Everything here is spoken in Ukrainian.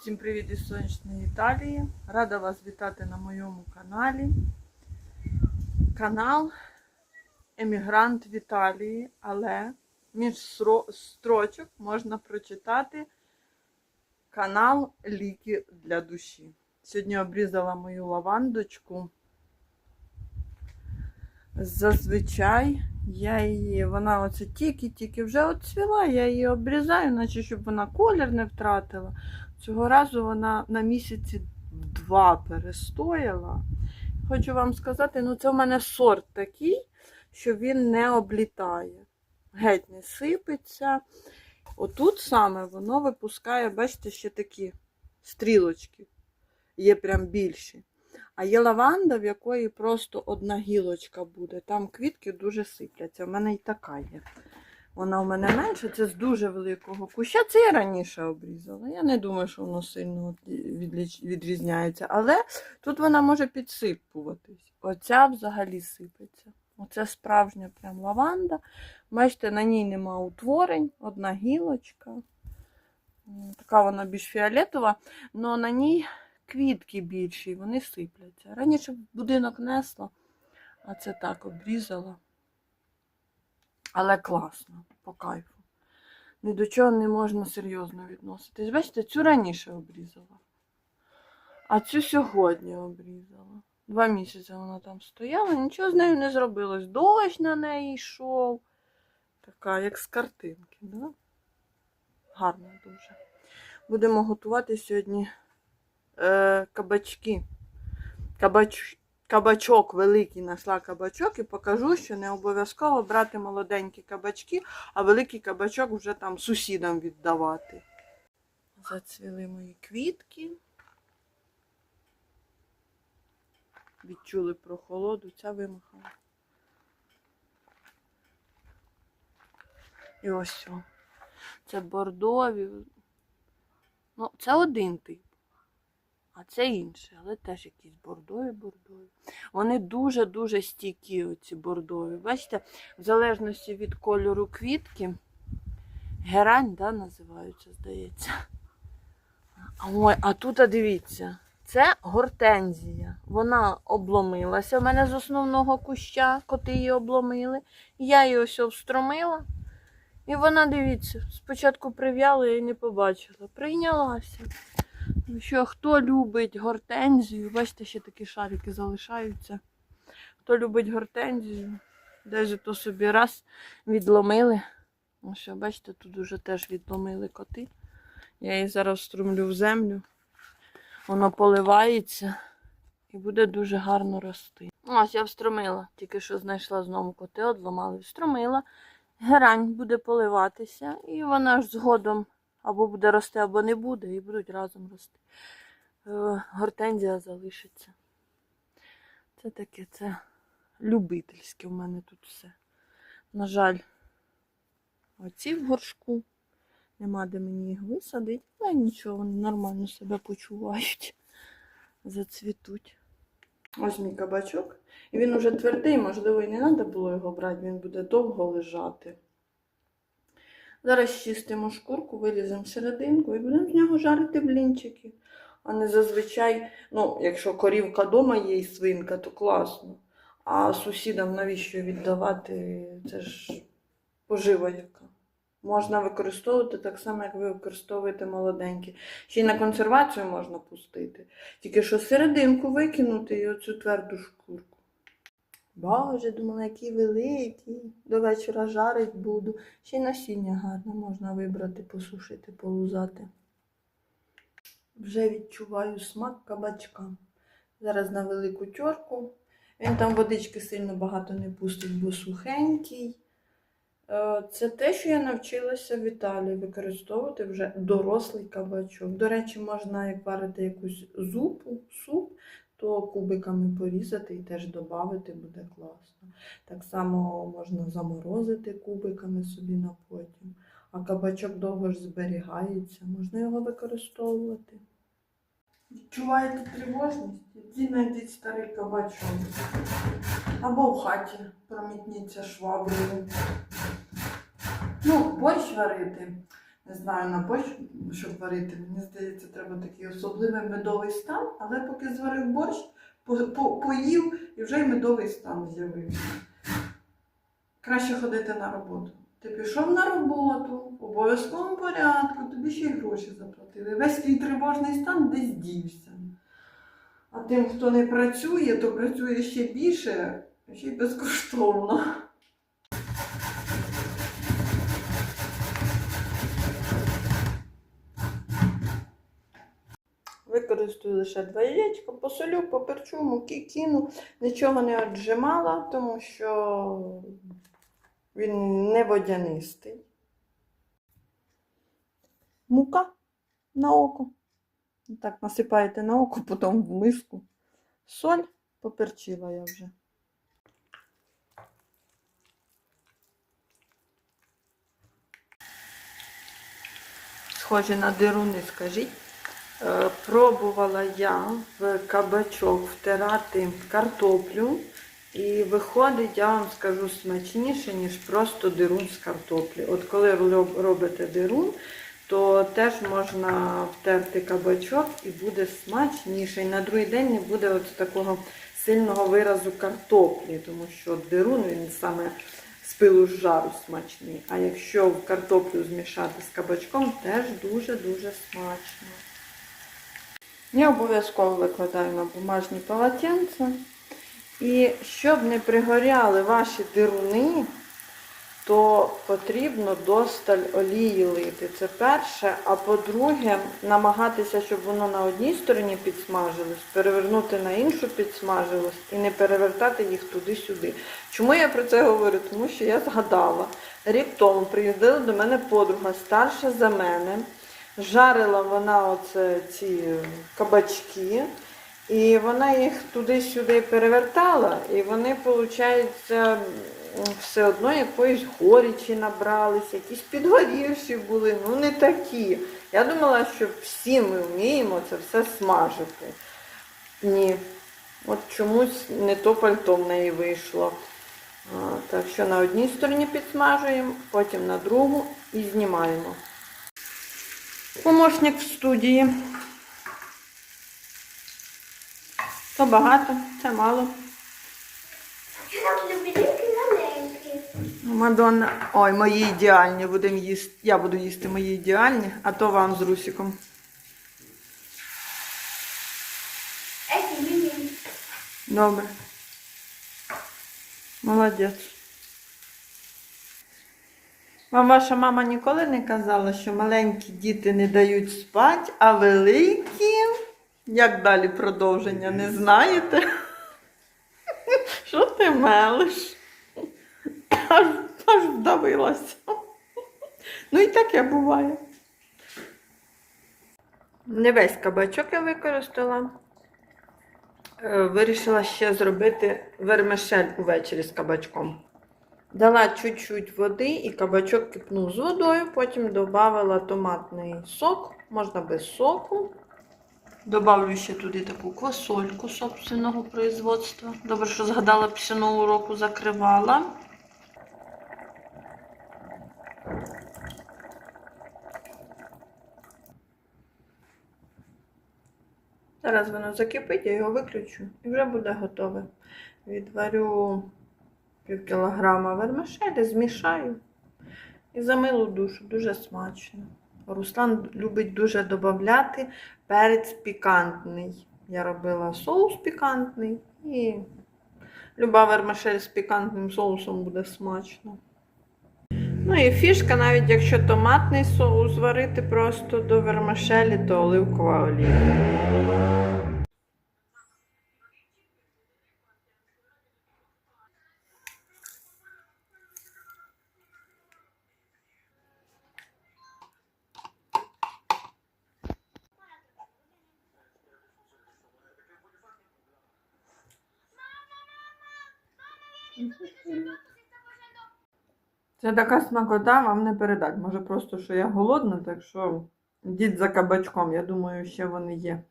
Всім привіт із сонячної Італії. Рада вас вітати на моєму каналі. Канал Емігрант в Італії, але між строчок можна прочитати канал Ліки для душі. Сьогодні обрізала мою лавандочку. Зазвичай я її, вона оце тільки-тільки вже оцвіла, я її обрізаю, наче щоб вона колір не втратила. Цього разу вона на місяці два перестояла. Хочу вам сказати, ну це в мене сорт такий, що він не облітає. Геть не сипеться. Отут саме воно випускає, бачите, ще такі стрілочки. Є прям більші. А є лаванда, в якої просто одна гілочка буде. Там квітки дуже сипляться. У мене і така є. Вона у мене менша, це з дуже великого куща. Це я раніше обрізала. Я не думаю, що воно сильно відрізняється. Але тут вона може підсипуватись. Оця взагалі сипеться. Оце справжня прям лаванда. Бачите, на ній нема утворень, одна гілочка. Така вона більш фіолетова, але на ній квітки більші, вони сипляться. Раніше будинок несла, а це так обрізала. Але класно, по кайфу. Ні до чого не можна серйозно відноситись. Бачите, цю раніше обрізала. А цю сьогодні обрізала. Два місяці вона там стояла, нічого з нею не зробилось. Дощ на неї йшов. Така, як з картинки, да? Гарно дуже. Будемо готувати сьогодні е, кабачки. Кабач, кабачок великий знайшла кабачок і покажу, що не обов'язково брати молоденькі кабачки, а великий кабачок вже там сусідам віддавати. Зацвіли мої квітки. Відчули прохолоду, ця вимахала. І ось. Це бордові. Ну, це один тип. А це інший, але теж якісь бордові, бордові. Вони дуже-дуже стійкі, оці бордові. Бачите, в залежності від кольору квітки, герань, да, називаються, здається. Ой, а тут, дивіться, це гортензія. Вона обломилася в мене з основного куща, коти її обломили. Я її ось встромила. І вона, дивіться, спочатку прив'яла, я її не побачила. Прийнялася. Що, хто любить гортензію, бачите, ще такі шарики залишаються. Хто любить гортензію, десь то собі раз відломили. Ну що, бачите, тут уже теж відломили коти. Я її зараз струмлю в землю. Воно поливається і буде дуже гарно рости. Ось я встромила, тільки що знайшла знову коти, одламали, встромила. Герань буде поливатися, і вона ж згодом або буде рости, або не буде, і будуть разом рости. Е, Гортензія залишиться. Це таке, це любительське в мене тут все. На жаль, оці в горшку. Нема де мені їх висадити, але нічого, вони нормально себе почувають. Зацвітуть. Ось мій кабачок. І він уже твердий, можливо, і не треба було його брати, він буде довго лежати. Зараз чистимо шкурку, виріземо серединку і будемо з нього жарити блінчики. А не зазвичай, ну, якщо корівка вдома є і свинка, то класно. А сусідам навіщо віддавати? Це ж пожива яка. Можна використовувати так само, як ви використовуєте молоденькі. Ще й на консервацію можна пустити. Тільки що серединку викинути і оцю тверду шкурку. Боже, думала, який великий. До вечора жарить буду. Ще й насіння гарне можна вибрати, посушити, полузати. Вже відчуваю смак кабачка. Зараз на велику тьорку. Він там водички сильно багато не пустить, бо сухенький. Е, Це те, що я навчилася в Італії використовувати вже дорослий кабачок. До речі, можна, як варити якусь зупу, суп, то кубиками порізати і теж додати буде класно. Так само можна заморозити кубиками собі на потім. А кабачок довго ж зберігається, можна його використовувати. Відчуваєте тривожність? Іди знайдіть старий кабачок. Або в хаті промітніться шваброю. Ну, борщ варити. Не знаю, на борщ, щоб варити. Мені здається, треба такий особливий медовий стан, але поки зварив борщ, по- по- поїв і вже й медовий стан з'явився. Краще ходити на роботу. Ти пішов на роботу в обов'язковому порядку, тобі ще й гроші заплатили. Весь твій тривожний стан десь дівся. А тим, хто не працює, то працює ще більше, ще й безкоштовно. Використаю лише два яєчка, посолю, поперчу, муки кину, нічого не отжимала, тому що він не водянистий. Мука на око. Так, насипаєте на око, потім в миску. Соль поперчила я вже. Схожі на дируни, скажіть. Е, Пробувала я в кабачок втирати картоплю. І виходить, я вам скажу, смачніше, ніж просто дирун з картоплі. От коли робите дирун, то теж можна втерти кабачок і буде смачніше. І на другий день не буде от такого сильного виразу картоплі, тому що дирун він саме з пилу з жару смачний. А якщо картоплю змішати з кабачком, теж дуже-дуже смачно. Я обов'язково викладаю на бумажні полотенця. І щоб не пригоряли ваші дируни, то потрібно досталь олії лити. Це перше. А по-друге, намагатися, щоб воно на одній стороні підсмажилось, перевернути на іншу підсмажилось і не перевертати їх туди-сюди. Чому я про це говорю? Тому що я згадала, рік тому приїздила до мене подруга старша за мене. Жарила вона оце ці кабачки. І вона їх туди-сюди перевертала, і вони, виходить, все одно якоїсь горічі набралися, якісь підгорівші були, ну не такі. Я думала, що всі ми вміємо це все смажити. Ні. От чомусь не то пальто в неї вийшло. Так що на одній стороні підсмажуємо, потім на другу і знімаємо. Помощник в студії. То багато, це мало. Маленькі. Мадонна. Ой, мої ідеальні. Будемо їсти. Я буду їсти мої ідеальні, а то вам з Русиком. Добре. Молодець. Вам ваша мама ніколи не казала, що маленькі діти не дають спати, а великі. Як далі продовження, не знаєте? Що ти мелиш? Аж, аж вдавилася. Ну і таке буває. Не весь кабачок я використала. Е, Вирішила ще зробити вермишель увечері з кабачком. Дала чуть-чуть води і кабачок кипнув з водою, потім додала томатний сок, можна без соку. Добавлю ще туди таку квасольку собственного производства. Добре, що згадала після нового року закривала. Зараз воно закипить, я його виключу і вже буде готове. Відварю пів кілограма вермишелі, змішаю і за милу душу, дуже смачно. Руслан любить дуже додати перець пікантний. Я робила соус пікантний і люба вермишель з пікантним соусом буде смачно. Ну і фішка, навіть якщо томатний соус варити просто до вермишелі, то оливкова олія. Це така смакота вам не передать. Може просто, що я голодна, так що дід за кабачком, я думаю, ще вони є.